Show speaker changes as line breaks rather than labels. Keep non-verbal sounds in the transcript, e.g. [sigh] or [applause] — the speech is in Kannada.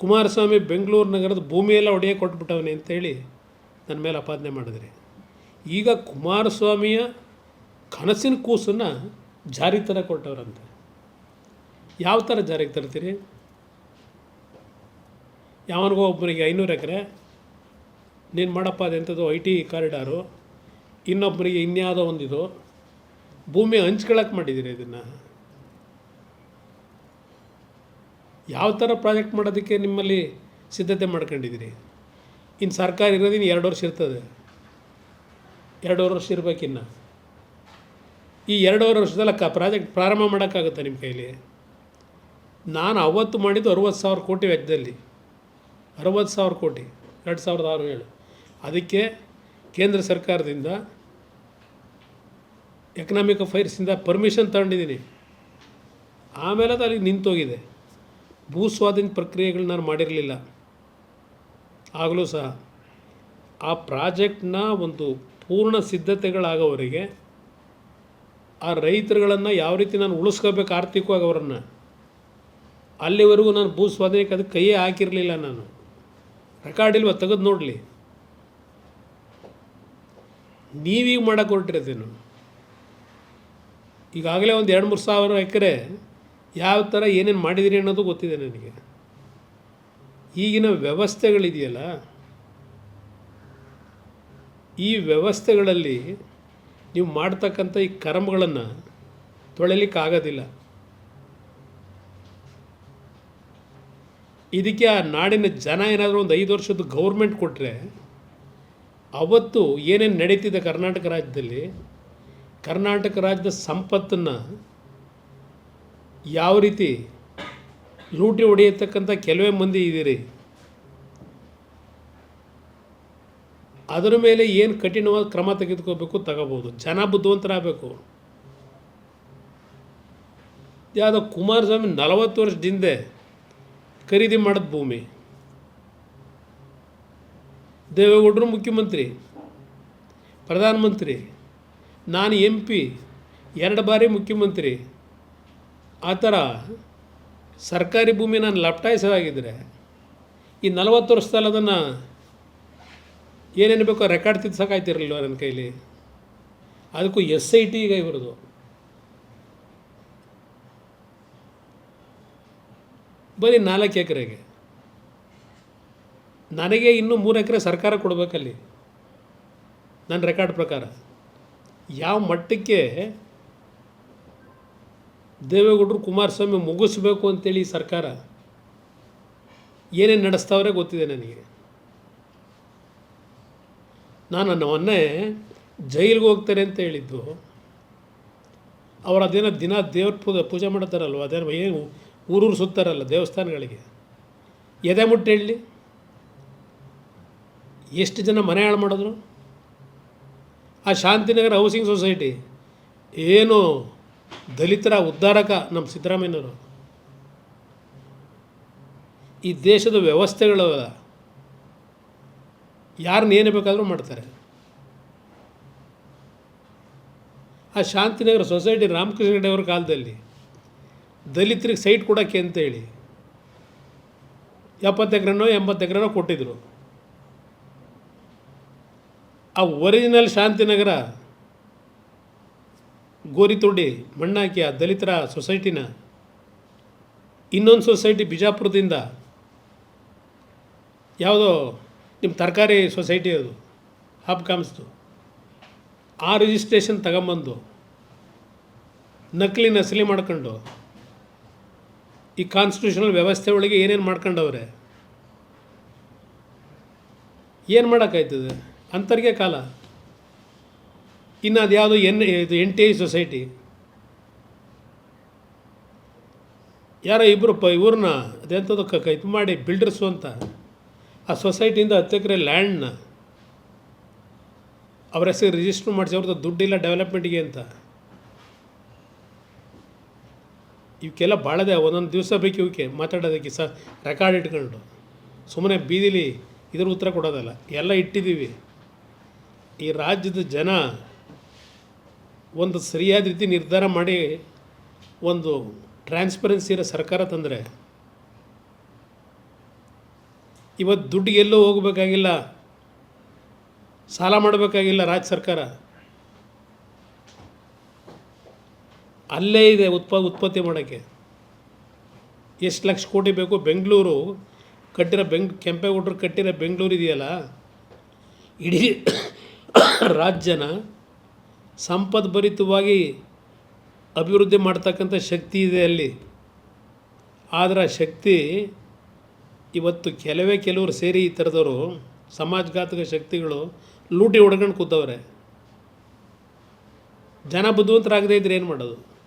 ಕುಮಾರಸ್ವಾಮಿ ಬೆಂಗಳೂರು ನಗರದ ಭೂಮಿಯೆಲ್ಲ ಒಡೆಯ ಕೊಟ್ಬಿಟ್ಟವನೆ ಅಂತೇಳಿ ನನ್ನ ಮೇಲೆ ಅಪಾದನೆ ಮಾಡಿದ್ರಿ. ಈಗ ಕುಮಾರಸ್ವಾಮಿಯ ಕನಸಿನ ಕೂಸನ್ನು ಜಾರಿ ಥರ ಕೊಟ್ಟವ್ರಂತೆ. ಯಾವ ಥರ ಜಾರಿಗೆ ತರ್ತೀರಿ? ಯಾವನಿಗೋ ಒಬ್ಬನಿಗೆ ಐನೂರು ಎಕರೆ, ನೀನು ಮಾಡಪ್ಪ ಅದೆಂಥದ್ದು ಐ ಟಿ ಕಾರಿಡಾರು ಇನ್ನೊಬ್ಬರಿಗೆ ಇನ್ಯಾವುದೋ ಒಂದಿದು, ಭೂಮಿ ಹಂಚ್ಕೊಳಕ್ಕೆ ಮಾಡಿದ್ದೀರಿ ಇದನ್ನು. ಯಾವ ಥರ ಪ್ರಾಜೆಕ್ಟ್ ಮಾಡೋದಕ್ಕೆ ನಿಮ್ಮಲ್ಲಿ ಸಿದ್ಧತೆ ಮಾಡ್ಕೊಂಡಿದ್ದೀರಿ? ಇನ್ನು ಸರ್ಕಾರ ಇರೋದಿನ್ನು ಎರಡು ವರ್ಷ ಇರ್ತದೆ. ಎರಡೂವರೆ ವರ್ಷ ಇರ್ಬೇಕಿನ್ನು ಈ ಎರಡೂವರೆ ವರ್ಷದಲ್ಲಿ ಕ ಪ್ರಾಜೆಕ್ಟ್ ಪ್ರಾರಂಭ ಮಾಡೋಕ್ಕಾಗುತ್ತೆ ನಿಮ್ಮ ಕೈಲಿ? ನಾನು ಅವತ್ತು ಮಾಡಿದ್ದು ಅರುವತ್ತು ಸಾವಿರ ಕೋಟಿ ವೆಚ್ಚದಲ್ಲಿ. ಅರುವತ್ತು ಸಾವಿರ ಕೋಟಿ, ಎರಡು ಸಾವಿರದ ಆರು ಏಳು ಅದಕ್ಕೆ ಕೇಂದ್ರ ಸರ್ಕಾರದಿಂದ ಎಕನಾಮಿಕ್ ಅಫೈರ್ಸಿಂದ ಪರ್ಮಿಷನ್ ತಗೊಂಡಿದ್ದೀನಿ. ಆಮೇಲೆ ಅದು ಅಲ್ಲಿಗೆ ನಿಂತೋಗಿದೆ. ಭೂ ಸ್ವಾಧೀನ ಪ್ರಕ್ರಿಯೆಗಳು ನಾನು ಮಾಡಿರಲಿಲ್ಲ. ಆಗಲೂ ಸಹ ಆ ಪ್ರಾಜೆಕ್ಟ್ನ ಒಂದು ಪೂರ್ಣ ಸಿದ್ಧತೆಗಳಾಗೋವರೆಗೆ ಆ ರೈತರುಗಳನ್ನು ಯಾವ ರೀತಿ ನಾನು ಉಳಿಸ್ಕೋಬೇಕು ಆರ್ಥಿಕವಾಗಿ ಅವರನ್ನು, ಅಲ್ಲಿವರೆಗೂ ನಾನು ಭೂ ಸ್ವಾಧೀನಕ್ಕೆ ಅದಕ್ಕೆ ಕೈಯೇ ಹಾಕಿರಲಿಲ್ಲ ನಾನು. ರೆಕಾರ್ಡ್ ಇಲ್ವ ತೆಗೆದು ನೋಡಲಿ. ನೀವೀಗ ಮಾಡೋಕೆ ಹೊರಟಿರೋದೇನು? ಈಗಾಗಲೇ ಒಂದು ಎರಡು ಮೂರು ಸಾವಿರ ಎಕರೆ ಯಾವ ಥರ ಏನೇನು ಮಾಡಿದಿರಿ ಅನ್ನೋದು ಗೊತ್ತಿದೆ ನನಗೆ. ಈಗಿನ ವ್ಯವಸ್ಥೆಗಳಿದೆಯಲ್ಲ, ಈ ವ್ಯವಸ್ಥೆಗಳಲ್ಲಿ ನೀವು ಮಾಡ್ತಕ್ಕಂಥ ಈ ಕರ್ಮಗಳನ್ನು ತೊಳಿಲಿಕ್ಕೆ ಆಗೋದಿಲ್ಲ ಇದಕ್ಕೆ ಆ ನಾಡಿನ ಜನ ಏನಾದರೂ ಒಂದು ಐದು ವರ್ಷದ ಗೌರ್ಮೆಂಟ್ ಕೊಟ್ಟರೆ ಅವತ್ತು ಏನೇನು ನಡೀತಿದೆ ಕರ್ನಾಟಕ ರಾಜ್ಯದಲ್ಲಿ, ಕರ್ನಾಟಕ ರಾಜ್ಯದ ಸಂಪತ್ತನ್ನು ಯಾವ ರೀತಿ ಲೂಟಿ ಹೊಡೆಯತಕ್ಕಂಥ ಕೆಲವೇ ಮಂದಿ ಇದ್ದೀರಿ. ಅದರ ಮೇಲೆ ಏನು ಕಠಿಣವಾದ ಕ್ರಮ ತೆಗೆದುಕೋಬೇಕು ತಗೋಬೋದು ಜನ ಬುದ್ಧಿವಂತರಾಗಬೇಕು. ಯಾವುದೋ ಕುಮಾರಸ್ವಾಮಿ ನಲವತ್ತು ವರ್ಷದ ಹಿಂದೆ ಖರೀದಿ ಮಾಡಿದ ಭೂಮಿ. ದೇವೇಗೌಡರು ಮುಖ್ಯಮಂತ್ರಿ, ಪ್ರಧಾನಮಂತ್ರಿ, ನಾನು ಎಂ ಪಿ, ಎರಡು ಬಾರಿ ಮುಖ್ಯಮಂತ್ರಿ ಆ ಥರ ಸರ್ಕಾರಿ ಭೂಮಿ ನಾನು ಲಪ್ಟಾಯಿಸೋದಾಗಿದ್ದರೆ ಈ ನಲವತ್ತು ವರ್ಷದಲ್ಲಿ ಅದನ್ನು ಏನೇನು ಬೇಕೋ ರೆಕಾರ್ಡ್ ತಿದ್ಸೋಕಾಯ್ತಿರಲಿಲ್ವ ನನ್ನ ಕೈಲಿ? ಅದಕ್ಕೂ ಎಸ್ ಐ ಟಿ ಈಗ ಇವ್ರದ್ದು. ಬರೀ ನಾಲ್ಕು ಎಕರೆಗೆ. ನನಗೆ ಇನ್ನೂ ಮೂರು ಎಕರೆ ಸರ್ಕಾರ ಕೊಡಬೇಕಲ್ಲಿ. ನನ್ನ ರೆಕಾರ್ಡ್ ಪ್ರಕಾರ. ಯಾವ ಮಟ್ಟಕ್ಕೆ ದೇವೇಗೌಡರು ಕುಮಾರಸ್ವಾಮಿ ಮುಗಿಸ್ಬೇಕು ಅಂತೇಳಿ ಸರ್ಕಾರ ಏನೇನು ನಡೆಸ್ತಾವ್ರೆ ಗೊತ್ತಿದೆ ನನಗೆ. ನಾನು ಮೊನ್ನೆ ಜೈಲಿಗೆ ಹೋಗ್ತಾರೆ ಅಂತ ಹೇಳಿದ್ದು. ಅವ್ರು ಅದೇನೋ ದಿನ ದೇವ್ರ ಪೂಜೆ ಪೂಜೆ ಮಾಡ್ತಾರಲ್ವ? ಅದೇನೋ ಏನು ಊರೂರು ಸುತ್ತಾರಲ್ಲ ದೇವಸ್ಥಾನಗಳಿಗೆ? ಎದೆ ಮುಟ್ಟು ಹೇಳಿ. ಎಷ್ಟು ಜನ ಮನೆ ಹಾಳು ಮಾಡಿದ್ರು? ಆ ಶಾಂತಿನಗರ ಹೌಸಿಂಗ್ ಸೊಸೈಟಿ ಏನು ದಲಿತರ ಉದ್ಧಾರಕ ನಮ್ಮ ಸಿದ್ದರಾಮಯ್ಯನವರು. ಈ ದೇಶದ ವ್ಯವಸ್ಥೆಗಳು ಯಾರನ್ನ ಏನು ಬೇಕಾದರೂ ಮಾಡ್ತಾರೆ. ಆ ಶಾಂತಿನಗರ ಸೊಸೈಟಿ ರಾಮಕೃಷ್ಣ ಹೆಗಡೆ ಅವ್ರ ಕಾಲದಲ್ಲಿ ದಲಿತರಿಗೆ ಸೈಟ್ ಕೊಡೋಕ್ಕೆ ಅಂತೇಳಿ ಎಪ್ಪತ್ತು ಎಕರೆನೋ ಎಂಬತ್ತು ಎಕರೆನೋ ಕೊಟ್ಟಿದ್ದರು ಆ ಒರಿಜಿನಲ್ ಶಾಂತಿನಗರ ಗೋರಿತೊಡಿ ಮಣ್ಣಾಕಿ ಆ ದಲಿತರ ಸೊಸೈಟಿನ ಇನ್ನೊಂದು ಸೊಸೈಟಿ ಬಿಜಾಪುರದಿಂದ ಯಾವುದೋ ನಿಮ್ಮ ತರಕಾರಿ ಸೊಸೈಟಿ ಅದು, ಹಬ್ ಕಾಮ್ಸ್ದು. ಆ ರಿಜಿಸ್ಟ್ರೇಷನ್ ತಗೊಂಬಂದು ನಕಲಿ ನಸಲಿ ಮಾಡ್ಕೊಂಡು ಈ ಕಾನ್ಸ್ಟಿಟ್ಯೂಷನಲ್ ವ್ಯವಸ್ಥೆ ಒಳಗೆ ಏನೇನು ಮಾಡ್ಕೊಂಡವ್ರೆ? ಏನು ಮಾಡೋಕ್ಕಾಯ್ತದೆ? ಅಂತರ್ಗೆ ಕಾಲ. ಇನ್ನು ಅದು ಯಾವುದು ಎನ್ ಇದು ಎನ್ ಟಿ ಐ ಸೊಸೈಟಿ. ಯಾರೋ ಇಬ್ಬರು ಪ ಇವ್ರನ್ನ ಅದೆಂಥದ್ದು ಕ ಇದು ಮಾಡಿ ಬಿಲ್ಡರ್ಸು ಅಂತ. ಆ ಸೊಸೈಟಿಯಿಂದ ಹತ್ತು ಎಕರೆ ಲ್ಯಾಂಡ್ನ ಅವ್ರ ಹೆಸರು ರಿಜಿಸ್ಟರ್ ಮಾಡಿಸಿ ಅವ್ರದ್ದು ದುಡ್ಡಿಲ್ಲ ಡೆವಲಪ್ಮೆಂಟ್ಗೆ ಅಂತ. ಇವಕ್ಕೆಲ್ಲ ಭಾಳದೆ ಒಂದೊಂದು ದಿವಸ ಬೇಕು ಇವಕ್ಕೆ ಮಾತಾಡೋದಕ್ಕೆ ಸ ರೆಕಾರ್ಡ್ ಇಟ್ಕೊಂಡು. ಸುಮ್ಮನೆ ಬೀದಿಲಿ ಇದ್ರ ಉತ್ತರ ಕೊಡೋದಲ್ಲ. ಎಲ್ಲ ಇಟ್ಟಿದ್ದೀವಿ. ಈ ರಾಜ್ಯದ ಜನ ಒಂದು ಸರಿಯಾದ ರೀತಿ ನಿರ್ಧಾರ ಮಾಡಿ ಒಂದು ಟ್ರಾನ್ಸ್ಪರೆನ್ಸಿ ಇರೋ ಸರ್ಕಾರ ತಂದರೆ ಇವತ್ತು ದುಡ್ಡು ಎಲ್ಲೂ ಹೋಗಬೇಕಾಗಿಲ್ಲ, ಸಾಲ ಮಾಡಬೇಕಾಗಿಲ್ಲ ರಾಜ್ಯ ಸರ್ಕಾರ. ಅಲ್ಲೇ ಇದೆ ಉತ್ಪ, ಉತ್ಪತ್ತಿ ಮಾಡೋಕ್ಕೆ. ಎಷ್ಟು ಲಕ್ಷ ಕೋಟಿ ಬೇಕು? ಬೆಂಗಳೂರು ಕಟ್ಟಿರೋ ಬೆಂಗ್, ಕೆಂಪೇಗೌಡರು ಕಟ್ಟಿರೋ ಬೆಂಗಳೂರು ಇದೆಯಲ್ಲ, ಇಡೀ [coughs] ರಾಜ್ಯನ ಸಂಪದ್ಭರಿತವಾಗಿ ಅಭಿವೃದ್ಧಿ ಮಾಡ್ತಕ್ಕಂಥ ಶಕ್ತಿ ಇದೆ ಅಲ್ಲಿ. ಆದರೆ ಆ ಶಕ್ತಿ ಇವತ್ತು ಕೆಲವೇ ಕೆಲವರು ಸೇರಿ ಈ ಥರದವರು ಸಮಾಜಘಾತಕ ಶಕ್ತಿಗಳು ಲೂಟಿ ಹೊಡ್ಕೊಂಡು ಕೂತವ್ರೆ. ಜನ ಬುದ್ಧಿವಂತರಾಗದೇ ಇದ್ರೆ ಏನು ಮಾಡೋದು?